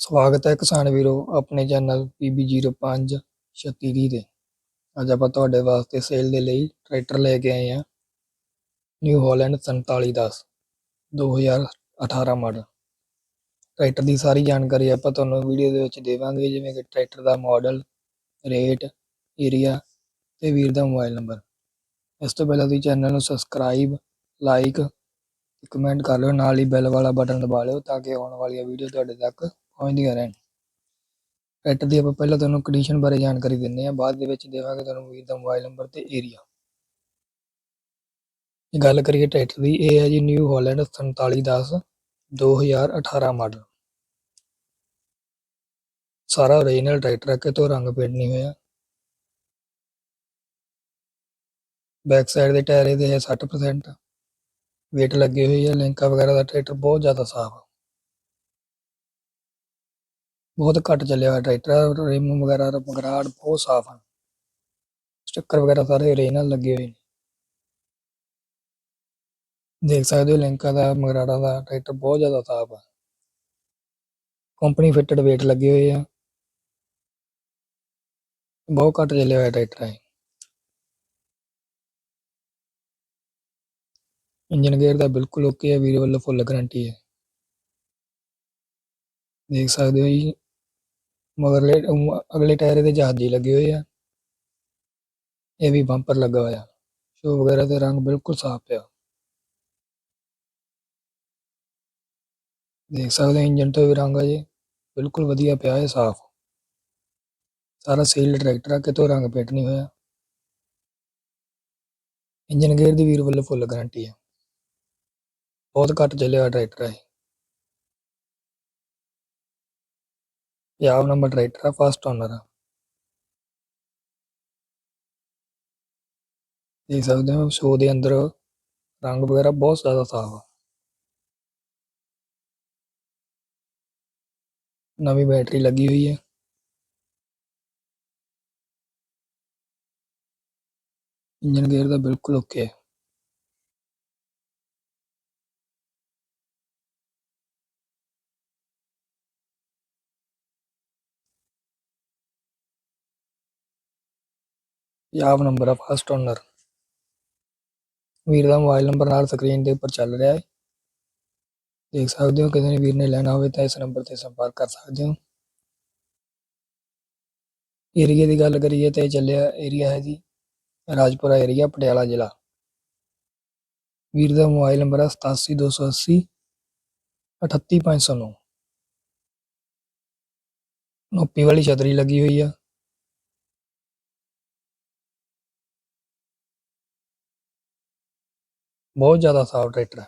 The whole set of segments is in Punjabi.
ਸਵਾਗਤ ਹੈ ਕਿਸਾਨ ਵੀਰੋ ਆਪਣੇ ਚੈਨਲ PB05 3630 ਤੇ। ਅੱਜ ਆਪਾਂ ਤੁਹਾਡੇ ਵਾਸਤੇ ਸੇਲ ਦੇ ਲਈ ਟਰੈਕਟਰ ਲੈ ਕੇ ਆਏ ਹਾਂ। New Holland 4710 2018 model. ਟਰੈਕਟਰ ਦੀ ਸਾਰੀ ਜਾਣਕਾਰੀ ਆਪਾਂ ਤੁਹਾਨੂੰ ਵੀਡੀਓ ਦੇ ਵਿੱਚ ਦੇਵਾਂਗੇ, ਜਿਵੇਂ ਕਿ ਟਰੈਕਟਰ ਦਾ ਮਾਡਲ, ਰੇਟ, ਏਰੀਆ ਤੇ ਵੀਰ ਦਾ ਮੋਬਾਈਲ ਨੰਬਰ। ਇਸ ਤੋਂ ਪਹਿਲਾਂ ਤੁਸੀਂ ਚੈਨਲ ਨੂੰ ਸਬਸਕ੍ਰਾਈਬ, ਲਾਈਕ ਕਮੈਂਟ ਕਰ ਲਿਓ, ਨਾਲ ਹੀ ਬੈਲ ਵਾਲਾ ਬਟਨ ਦਬਾ ਲਿਓ ਤਾਂ ਕਿ ਆਉਣ ਵਾਲੀਆਂ ਵੀਡੀਓ ਤੁਹਾਡੇ ਤੱਕ ਪਹੁੰਚਦੀਆਂ ਰਹਿਣ ਟਰੈਕਟਰ ਦੀ ਆਪਾਂ ਪਹਿਲਾਂ ਤੁਹਾਨੂੰ ਕੰਡੀਸ਼ਨ ਬਾਰੇ ਜਾਣਕਾਰੀ ਦਿੰਨੇ ਆ ਬਾਅਦ ਦੇ ਵਿੱਚ ਦੇਵਾਂਗੇ ਤੁਹਾਨੂੰ ਵੀਰ ਦਾ ਮੋਬਾਈਲ ਨੰਬਰ ਤੇ ਏਰੀਆ ਗੱਲ ਕਰੀਏ ਟਰੈਕਟਰ ਦੀ, ਇਹ ਹੈ ਜੀ ਨਿਊ ਹਾਲੈਂਡ 4710 2018 ਮਾਡਲ ਸਾਰਾ ਓਰੀਜਨਲ ਟਰੈਕਟਰ ਹੈ ਕਿਤੋਂ ਰੰਗ ਪੇਂਟ ਨਹੀਂ ਹੋਇਆ। ਬੈਕ ਸਾਈਡ ਦੇ ਟਾਇਰ ਇਹਦੇ ਹੈ 60% ਵੇਟ ਲੱਗੇ ਹੋਈ ਹੈ ਲਿੰਕਾਂ ਵਗੈਰਾ ਦਾ ਟਰੈਕਟਰ ਬਹੁਤ ਜ਼ਿਆਦਾ ਸਾਫ਼ ਹੈ ਬਹੁਤ ਘੱਟ ਚੱਲਿਆ ਹੋਇਆ ਟਰੈਕਟਰ, ਰਿਮ ਵਗੈਰਾ, ਮਗਰਾੜ ਬਹੁਤ ਸਾਫ਼ ਹਨ ਸਟicker ਵਗੈਰਾ ਸਾਰੇ ਰੇ ਨਾਲ ਲੱਗੇ ਹੋਏ ਨੇ। ਦੇਖ ਸਕਦੇ ਹੋ ਲਿੰਕਾਂ ਦਾ, ਮਗਰਾੜਾ ਦਾ ਟਰੈਕਟਰ ਬਹੁਤ ਜ਼ਿਆਦਾ ਸਾਫ਼ ਆ। ਕੰਪਨੀ ਫਿੱਟਡ ਵੇਟ ਲੱਗੇ ਹੋਏ ਆ। ਬਹੁਤ ਘੱਟ ਚੱਲਿਆ ਹੋਇਆ ਟਰੈਕਟਰ ਹੈ ਇੰਜਨ ਗੇਅਰ ਦਾ ਬਿਲਕੁਲ ਓਕੇ ਹੈ ਵੀਰ ਵੱਲੋਂ ਫੁੱਲ ਗਾਰੰਟੀ ਹੈ ਦੇਖ ਸਕਦੇ ਹੋ ਜੀ ਮਗਰਲੇ ਅਮ- ਅਗਲੇ ਟਾਇਰ ਦੇ ਜਹਾਜ਼ੀ ਲੱਗੇ ਹੋਏ ਆ। ਇਹ ਵੀ ਬੰਪਰ ਲੱਗਾ ਹੋਇਆ। ਸ਼ੋ ਵਗੈਰਾ ਤੇ ਰੰਗ ਬਿਲਕੁਲ ਸਾਫ਼ ਪਿਆ। ਦੇਖ ਸਕਦੇ ਹੋ ਇੰਜਨ ਤੋਂ ਵੀ ਰੰਗ ਆ ਜੀ। ਬਿਲਕੁਲ ਵਧੀਆ ਪਿਆ ਹੈ ਸਾਫ਼। ਸਾਰਾ ਸੀਲਡ ਟਰੈਕਟਰ ਆ, ਕਿਤੋਂ ਰੰਗ ਪੇਟ ਨਹੀਂ ਹੋਇਆ। ਇੰਜਨ ਗੇਅਰ ਦੀ ਵੀਰ ਵੱਲੋਂ ਫੁੱਲ ਗਾਰੰਟੀ ਹੈ ਬਹੁਤ ਘੱਟ ਚੱਲਿਆ ਹੋਇਆ ਟਰੈਕਟਰ ਹੈ ਪੰਜਾਬ ਨੰਬਰ ਟਰੈਕਟਰ ਆ ਫਸਟ ਓਨਰ ਆ। ਦੇਖ ਸਕਦੇ ਹੋ ਸ਼ੋ ਦੇ ਅੰਦਰ ਰੰਗ ਵਗੈਰਾ ਬਹੁਤ ਜ਼ਿਆਦਾ ਸਾਫ਼ ਆ। ਨਵੀਂ ਬੈਟਰੀ ਲੱਗੀ ਹੋਈ ਹੈ ਇੰਜਨ ਗੇਅਰ ਦਾ ਬਿਲਕੁਲ ਓਕੇ ਹੈ ਪੰਜਾਬ ਨੰਬਰ ਆ ਫਸਟ ਓਨਰ ਵੀਰ ਦਾ ਮੋਬਾਈਲ ਨੰਬਰ ਨਾਲ ਸਕਰੀਨ ਦੇ ਉੱਪਰ ਚੱਲ ਰਿਹਾ ਹੈ ਦੇਖ ਸਕਦੇ ਹੋ ਕਿਸੇ ਨੇ ਵੀਰ ਨੇ ਲੈਣਾ ਹੋਵੇ ਤਾਂ ਇਸ ਨੰਬਰ ਤੇ ਸੰਪਰਕ ਕਰ ਸਕਦੇ ਹੋ। ਏਰੀਆ ਦੀ ਗੱਲ ਕਰੀਏ ਤਾਂ ਇਹ ਚੱਲਿਆ ਏਰੀਆ ਹੈ ਜੀ ਰਾਜਪੁਰਾ ਏਰੀਆ ਪਟਿਆਲਾ ਜ਼ਿਲ੍ਹਾ। ਵੀਰ ਦਾ ਮੋਬਾਈਲ ਨੰਬਰ ਹੈ 87280 38509 ਨੋਪੀ ਵਾਲੀ ਛਤਰੀ ਲੱਗੀ ਹੋਈ ਆ। ਬਹੁਤ ਜ਼ਿਆਦਾ ਸਾਫ਼ ਟਰੈਕਟਰ ਹੈ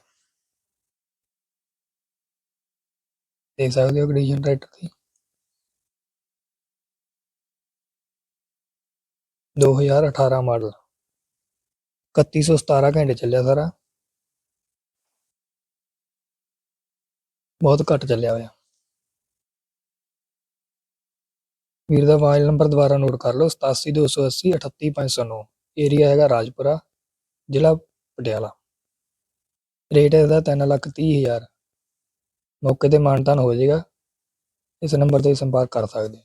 ਦੇਖ ਸਕਦੇ ਹੋ ਕੰਡੀਸ਼ਨ ਟਰੈਕਟਰ ਦੀ। 2018 ਮਾਡਲ 3117 ਘੰਟੇ ਚੱਲਿਆ ਸਾਰਾ। ਬਹੁਤ ਘੱਟ ਚੱਲਿਆ ਹੋਇਆ। ਵੀਰ ਦਾ ਮੋਬਾਈਲ ਨੰਬਰ ਦੁਬਾਰਾ ਨੋਟ ਕਰ ਲਓ 87280 38509 ਏਰੀਆ ਹੈਗਾ ਰਾਜਪੁਰਾ, ਜ਼ਿਲ੍ਹਾ ਪਟਿਆਲਾ। ਰੇਟ ਇਹਦਾ ਤਿੰਨ ਲੱਖ ਤੀਹ ਹਜ਼ਾਰ। ਮੌਕੇ ਤੇ ਮਾਨਤਾਨ ਹੋ ਜਾਏਗਾ। ਇਸ ਨੰਬਰ ਤੇ ਸੰਪਰਕ ਕਰ ਸਕਦੇ